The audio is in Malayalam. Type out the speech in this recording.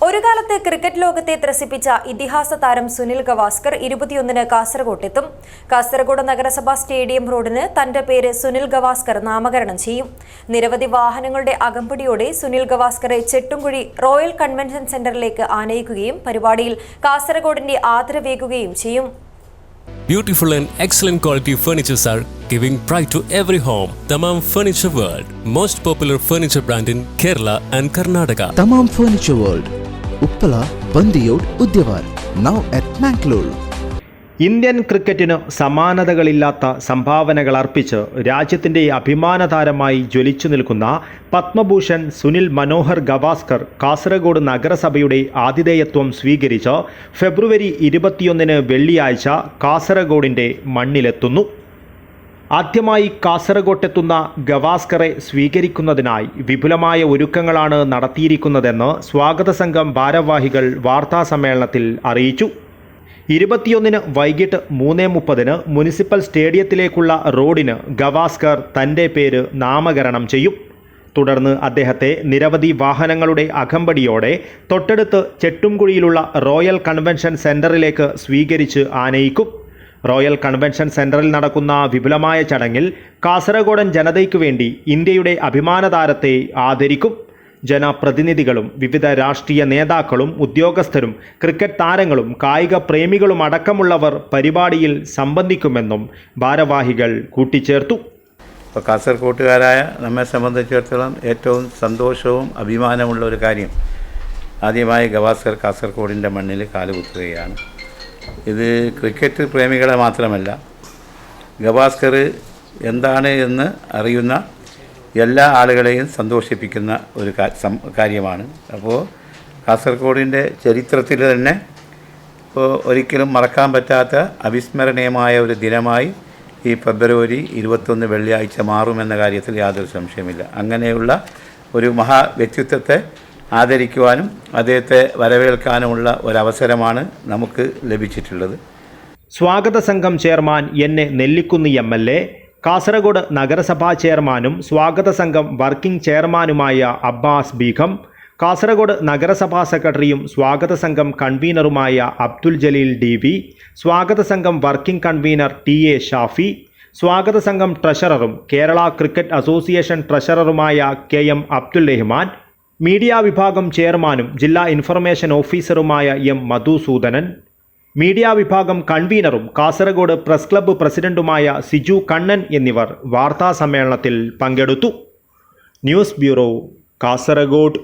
ഒരു കാലത്ത് ക്രിക്കറ്റ് ലോകത്തെ ത്രസിപ്പിച്ച ഇതിഹാസ താരം സുനിൽ ഗവാസ്കർ ഇരുപത്തിയൊന്നിന് കാസർഗോട്ടെത്തും കാസർഗോഡ് നഗരസഭാ സ്റ്റേഡിയം റോഡിന് തന്റെ പേര് സുനിൽ ഗവാസ്കർ നാമകരണം ചെയ്യും നിരവധി വാഹനങ്ങളുടെ അകമ്പടിയോടെ സുനിൽ ഗവാസ്കറെ ചെട്ടുംകുഴി റോയൽ കൺവെൻഷൻ സെന്ററിലേക്ക് ആനയിക്കുകയും പരിപാടിയിൽ കാസർഗോഡിന്റെ ആദരവേകുകയും ചെയ്യും Beautiful and excellent quality furnitures are giving pride to every home. Tamam Furniture World, most popular furniture brand in Kerala and Karnataka. Thamam furniture world Uppala Bandiyod Udyavar now at Mangalore Indian ക്രിക്കറ്റിന് സമാനതകളില്ലാത്ത സംഭാവനകൾ അർപ്പിച്ച് രാജ്യത്തിന്റെ അഭിമാന താരമായി ജ്വലിച്ചു നിൽക്കുന്ന പത്മഭൂഷൺ സുനിൽ മനോഹർ ഗവാസ്കർ കാസർഗോഡ് നഗരസഭയുടെ ആതിഥേയത്വം സ്വീകരിച്ച് ഫെബ്രുവരി ഇരുപത്തിയൊന്നിന് വെള്ളിയാഴ്ച കാസർഗോഡിന്റെ മണ്ണിലെത്തുന്നു. ആദ്യമായി കാസർഗോട്ടെത്തുന്ന ഗവാസ്കറെ സ്വീകരിക്കുന്നതിനായി വിപുലമായ ഒരുക്കങ്ങളാണ് നടത്തിയിരിക്കുന്നതെന്ന് സ്വാഗത സംഘം ഭാരവാഹികൾ വാർത്താസമ്മേളനത്തിൽ അറിയിച്ചു. ഇരുപത്തിയൊന്നിന് വൈകിട്ട് മൂന്ന് മുപ്പതിന് മുനിസിപ്പൽ സ്റ്റേഡിയത്തിലേക്കുള്ള റോഡിന് ഗവാസ്കർ തന്റെ പേര് നാമകരണം ചെയ്യും. തുടർന്ന് അദ്ദേഹത്തെ നിരവധി വാഹനങ്ങളുടെ അകമ്പടിയോടെ തൊട്ടടുത്ത് ചെട്ടുംകുഴിയിലുള്ള റോയൽ കൺവെൻഷൻ സെന്ററിലേക്ക് സ്വീകരിച്ച് ആനയിക്കും. റോയൽ കൺവെൻഷൻ സെന്ററിൽ നടക്കുന്ന വിപുലമായ ചടങ്ങിൽ കാസർഗോഡൻ ജനതയ്ക്കു വേണ്ടി ഇന്ത്യയുടെ അഭിമാനതാരത്തെ ആദരിക്കും. ജനപ്രതിനിധികളും വിവിധ രാഷ്ട്രീയ നേതാക്കളും ഉദ്യോഗസ്ഥരും ക്രിക്കറ്റ് താരങ്ങളും കായിക പ്രേമികളും അടക്കമുള്ളവർ പരിപാടിയിൽ സംബന്ധിക്കുമെന്നും ഭാരവാഹികൾ കൂട്ടിച്ചേർത്തു. ഇപ്പോൾ കാസർകോട്ടുകാരായ നമ്മെ സംബന്ധിച്ചിടത്തോളം ഏറ്റവും സന്തോഷവും അഭിമാനമുള്ള ഒരു കാര്യം ആദ്യമായി ഗവാസ്കർ കാസർഗോഡിന്റെ മണ്ണിൽ കാലുകുത്തുകയാണ് ഇത് ക്രിക്കറ്റ് പ്രേമികളെ മാത്രമല്ല ഗവാസ്കർ എന്താണ് എന്ന് അറിയുന്ന എല്ലാ ആളുകളെയും സന്തോഷിപ്പിക്കുന്ന ഒരു കാര്യമാണ്. അപ്പോൾ കാസർഗോഡിന്റെ ചരിത്രത്തിൽ തന്നെ ഇപ്പോൾ ഒരിക്കലും മറക്കാൻ പറ്റാത്ത അവിസ്മരണീയമായ ഒരു ദിനമായി ഈ ഫെബ്രുവരി ഇരുപത്തൊന്ന് വെള്ളിയാഴ്ച മാറുമെന്ന കാര്യത്തിൽ യാതൊരു സംശയമില്ല അങ്ങനെയുള്ള ഒരു മഹാ വ്യക്തിത്വത്തെ ആദരിക്കുവാനും അദ്ദേഹത്തെ വരവേൽക്കാനുമുള്ള ഒരവസരമാണ് നമുക്ക് ലഭിച്ചിട്ടുള്ളത്. സ്വാഗത സംഘം chairman N A Nellikkunnu M L A Kasaragod നഗരസഭാ ചെയർമാനും സ്വാഗത സംഘം വർക്കിംഗ് ചെയർമാനുമായ അബ്ബാസ് ബീഖം കാസർഗോഡ് നഗരസഭാ സെക്രട്ടറിയും സ്വാഗത സംഘം കൺവീനറുമായ അബ്ദുൽ ജലീൽ ഡി വി സ്വാഗത സംഘം working convener T A Shafi സ്വാഗത സംഘം ട്രഷററും Kerala cricket association ട്രഷററുമായ K M Abdul Rahman media വിഭാഗം ചെയർമാനും ജില്ലാ ഇൻഫർമേഷൻ ഓഫീസറുമായ എം മധുസൂദനൻ മീഡിയ വിഭാഗം കൺവീനറും കാസർഗോഡ് പ്രസ് ക്ലബ്ബ് പ്രസിഡന്റുമായ സിജു കണ്ണൻ എന്നിവർ വാർത്താ സമ്മേളനത്തിൽ പങ്കെടുത്തു. News bureau Kasaragod.